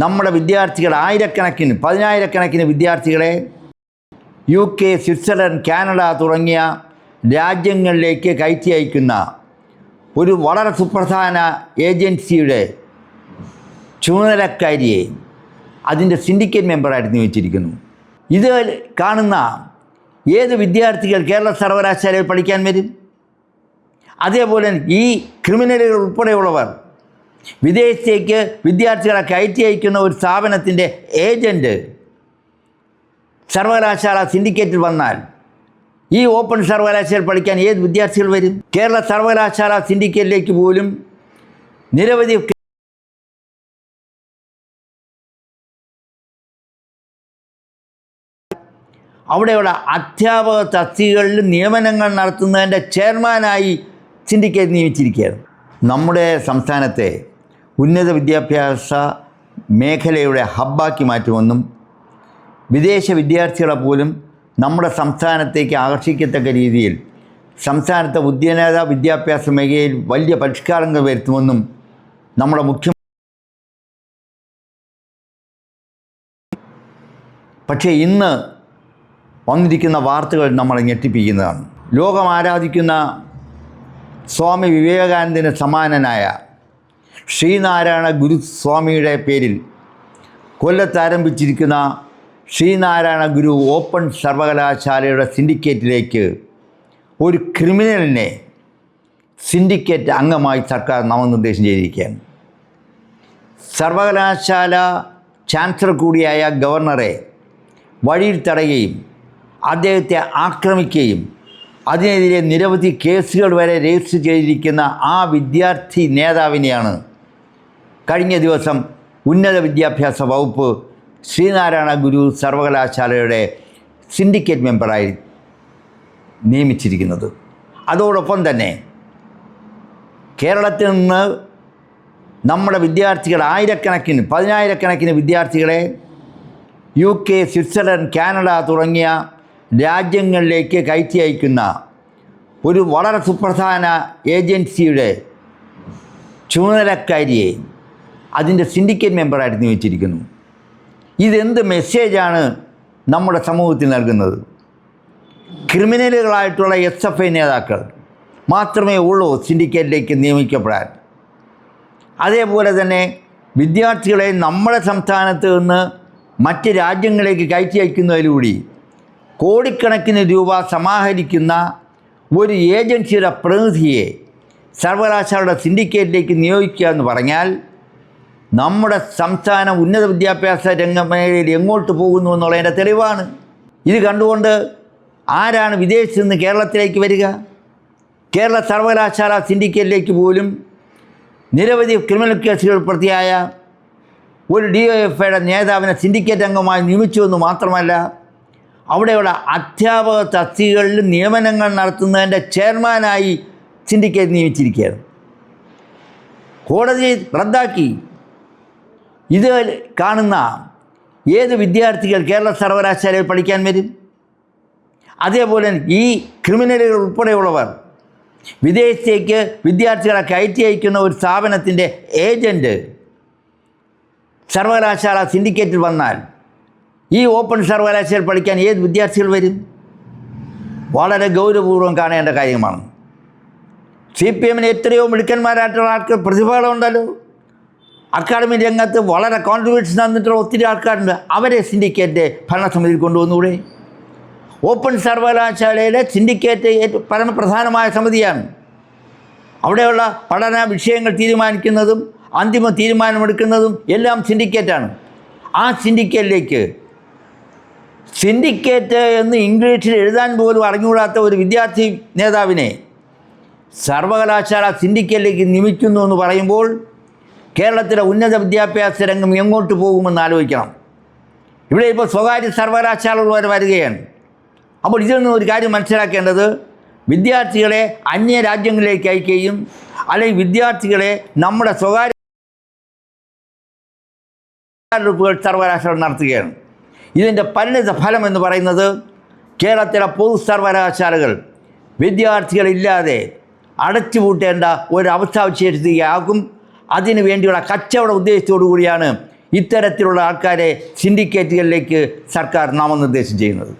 നമ്മുടെ വിദ്യാർത്ഥികൾ ആയിരക്കണക്കിന് പതിനായിരക്കണക്കിന് വിദ്യാർത്ഥികളെ യു കെ സ്വിറ്റ്സർലൻഡ് കാനഡ തുടങ്ങിയ രാജ്യങ്ങളിലേക്ക് കയറ്റി അയക്കുന്ന ഒരു വളരെ സുപ്രധാന ഏജൻസിയുടെ ചുമതലക്കാരിയെ അതിന്റെ സിൻഡിക്കേറ്റ് മെമ്പറായിട്ട് നിയമിച്ചിരിക്കുന്നു. ഇത് കാണുന്ന ഏത് വിദ്യാർത്ഥികൾ കേരള സർവകലാശാലയിൽ പഠിക്കാൻ വരും? അതേപോലെ ഈ ക്രിമിനലുകൾ ഉൾപ്പെടെയുള്ളവർ വിദേശത്തേക്ക് വിദ്യാർത്ഥികളെ കയറ്റി അയക്കുന്ന ഒരു സ്ഥാപനത്തിന്റെ ഏജന്റ് സർവകലാശാല സിൻഡിക്കേറ്റിൽ വന്നാൽ ഈ ഓപ്പൺ സർവകലാശാല പഠിക്കാൻ ഏത് വിദ്യാർത്ഥികൾ വരും? കേരള സർവകലാശാല സിൻഡിക്കേറ്റിലേക്ക് പോലും നിരവധി അവിടെയുള്ള അധ്യാപക തസ്തികകളിൽ നിയമനങ്ങൾ നടത്തുന്നതിന്റെ ചെയർമാനായി സിൻഡിക്കേറ്റ് നിയമിച്ചിരിക്കുകയാണ്. നമ്മുടെ സംസ്ഥാനത്തെ ഉന്നത വിദ്യാഭ്യാസ മേഖലയുടെ ഹബ്ബാക്കി മാറ്റുമെന്നും വിദേശ വിദ്യാർത്ഥികളെ പോലും നമ്മുടെ സംസ്ഥാനത്തേക്ക് ആകർഷിക്കത്തക്ക രീതിയിൽ സംസ്ഥാനത്തെ ഉദ്യനത വിദ്യാഭ്യാസ മേഖലയിൽ വലിയ പരിഷ്കാരങ്ങൾ വരുത്തുമെന്നും നമ്മുടെ മുഖ്യ പക്ഷേ ഇന്ന് വന്നിരിക്കുന്ന വാർത്തകൾ നമ്മളെ ഞെട്ടിപ്പിക്കുന്നതാണ്. ലോകം ആരാധിക്കുന്ന സ്വാമി വിവേകാനന്ദന് സമാനനായ ശ്രീനാരായണ ഗുരുസ്വാമിയുടെ പേരിൽ കൊല്ലത്ത് ആരംഭിച്ചിരിക്കുന്ന ശ്രീനാരായണ ഗുരു ഓപ്പൺ സർവകലാശാലയുടെ സിൻഡിക്കേറ്റിലേക്ക് ഒരു ക്രിമിനലിനെ സിൻഡിക്കേറ്റ് അംഗമായി സർക്കാർ നാമനിർദ്ദേശം ചെയ്തിരിക്കുകയാണ്. സർവകലാശാല ചാൻസലർ കൂടിയായ ഗവർണറെ വഴിയിൽ തടയുകയും അദ്ദേഹത്തെ ആക്രമിക്കുകയും അതിനെതിരെ നിരവധി കേസുകൾ വരെ രജിസ്റ്റർ ചെയ്തിരിക്കുന്ന ആ വിദ്യാർത്ഥി നേതാവിനെയാണ് കഴിഞ്ഞ ദിവസം ഉന്നത വിദ്യാഭ്യാസ വകുപ്പ് ശ്രീനാരായണ ഗുരു സർവകലാശാലയുടെ സിൻഡിക്കേറ്റ് മെമ്പറായി നിയമിച്ചിരിക്കുന്നത്. അതോടൊപ്പം തന്നെ കേരളത്തിൽ നിന്ന് നമ്മുടെ വിദ്യാർത്ഥികൾ ആയിരക്കണക്കിന് പതിനായിരക്കണക്കിന് വിദ്യാർത്ഥികളെ യു കെ സ്വിറ്റ്സർലൻഡ് കാനഡ തുടങ്ങിയ രാജ്യങ്ങളിലേക്ക് കയറ്റി അയക്കുന്ന ഒരു വളരെ സുപ്രധാന ഏജൻസിയുടെ ചുമതലക്കാരിയെ അതിന്റെ സിൻഡിക്കേറ്റ് മെമ്പറായിട്ട് നിയമിച്ചിരിക്കുന്നു. ഇതെന്ത് മെസ്സേജാണ് നമ്മുടെ സമൂഹത്തിൽ നൽകുന്നത്? ക്രിമിനലുകളായിട്ടുള്ള എസ് എഫ് ഐ നേതാക്കൾ മാത്രമേ ഉള്ളൂ സിൻഡിക്കേറ്റിലേക്ക് നിയമിക്കപ്പെടാൻ. അതേപോലെ തന്നെ വിദ്യാർത്ഥികളെ നമ്മുടെ സംസ്ഥാനത്ത് നിന്ന് മറ്റ് രാജ്യങ്ങളിലേക്ക് കയറ്റി അയക്കുന്നതിലൂടെ കോടിക്കണക്കിന് രൂപ സമാഹരിക്കുന്ന ഒരു ഏജൻസിയുടെ പ്രതിനിധിയെ സർവകലാശാലയുടെ സിൻഡിക്കേറ്റിലേക്ക് നിയോഗിക്കുക എന്ന് പറഞ്ഞാൽ നമ്മുടെ സംസ്ഥാനം ഉന്നത വിദ്യാഭ്യാസ രംഗമേഖലയിൽ എങ്ങോട്ട് പോകുന്നു എന്നുള്ളതിന്റെ തെളിവാണ്. ഇത് കണ്ടുകൊണ്ട് ആരാണ് വിദേശത്ത് നിന്ന് കേരളത്തിലേക്ക് വരിക? കേരള സർവകലാശാല സിൻഡിക്കേറ്റിലേക്ക് പോലും നിരവധി ക്രിമിനൽ കേസുകൾ പ്രതിയായ ഒരു ഡി ഒ എഫ് ഐയുടെ നേതാവിനെ സിൻഡിക്കേറ്റ് അംഗമായി നിയമിച്ചുവെന്ന് മാത്രമല്ല അവിടെയുള്ള അധ്യാപക തസ്തികകളിൽ നിയമനങ്ങൾ നടത്തുന്നതിന്റെ ചെയർമാനായി സിൻഡിക്കേറ്റ് നിയമിച്ചിരിക്കുകയാണ്. കോടതി റദ്ദാക്കി. ഇത് കാണുന്ന ഏത് വിദ്യാർത്ഥികൾ കേരള സർവകലാശാലയിൽ പഠിക്കാൻ വരും? അതേപോലെ ഈ ക്രിമിനലുകൾ ഉൾപ്പെടെയുള്ളവർ വിദേശത്തേക്ക് വിദ്യാർത്ഥികളെ കയറ്റി അയക്കുന്ന ഒരു സ്ഥാപനത്തിന്റെ ഏജന്റ് സർവകലാശാല സിൻഡിക്കേറ്റിൽ വന്നാൽ ഈ ഓപ്പൺ സർവകലാശാലയിൽ പഠിക്കാൻ ഏത് വിദ്യാർത്ഥികൾ വരും? വളരെ ഗൗരവപൂർവം കാണേണ്ട കാര്യമാണ്. സി പി എമ്മിന് എത്രയോ മിടുക്കന്മാരായിട്ടുള്ള ആൾക്ക് പ്രതിഭകളുണ്ടല്ലോ. അക്കാഡമി രംഗത്ത് വളരെ കോൺട്രിബ്യൂഷൻ തന്നിട്ടുള്ള ഒത്തിരി ആൾക്കാരുണ്ട്. അവരെ സിൻഡിക്കേറ്റ് ഭരണസമിതിയിൽ കൊണ്ടുവന്നുകൂടെ ഓപ്പൺ സർവകലാശാലയിലെ സിൻഡിക്കേറ്റ് പരമപ്രധാനമായ സമിതിയാണ്. അവിടെയുള്ള പഠന വിഷയങ്ങൾ തീരുമാനിക്കുന്നതും അന്തിമ തീരുമാനമെടുക്കുന്നതും എല്ലാം സിൻഡിക്കേറ്റാണ് ആ സിൻഡിക്കേറ്റിലേക്ക് സിൻഡിക്കേറ്റ് എന്ന് ഇംഗ്ലീഷിൽ എഴുതാൻ പോലും അറിഞ്ഞുകൂടാത്ത ഒരു വിദ്യാർത്ഥി നേതാവിനെ സർവകലാശാല സിൻഡിക്കേറ്റിലേക്ക് നിയമിക്കുന്നു എന്ന് പറയുമ്പോൾ കേരളത്തിലെ ഉന്നത വിദ്യാഭ്യാസ രംഗം എങ്ങോട്ട് പോകുമെന്ന് ആലോചിക്കണം. ഇവിടെ ഇപ്പോൾ സ്വകാര്യ സർവകലാശാലകൾ വരെ വരികയാണ്. അപ്പോൾ ഇതിൽ നിന്ന് ഒരു കാര്യം മനസ്സിലാക്കേണ്ടത് വിദ്യാർത്ഥികളെ അന്യ രാജ്യങ്ങളിലേക്ക് അയക്കുകയും അല്ലെങ്കിൽ വിദ്യാർത്ഥികളെ നമ്മുടെ സ്വകാര്യ സർവകലാശാല നടത്തുകയാണ്. ഇതിന്റെ പരിണിത ഫലം എന്ന് പറയുന്നത് കേരളത്തിലെ പൊതു സർവകലാശാലകൾ വിദ്യാർത്ഥികളില്ലാതെ അടച്ചുപൂട്ടേണ്ട ഒരു വിശേഷിക്കുകയാകും അതിനു വേണ്ടിയുള്ള കച്ചവട ഉദ്ദേശത്തോടു കൂടിയാണ് ഇത്തരത്തിലുള്ള ആൾക്കാരെ സിൻഡിക്കേറ്റുകളിലേക്ക് സർക്കാർ നാമനിർദ്ദേശം ചെയ്യുന്നത്.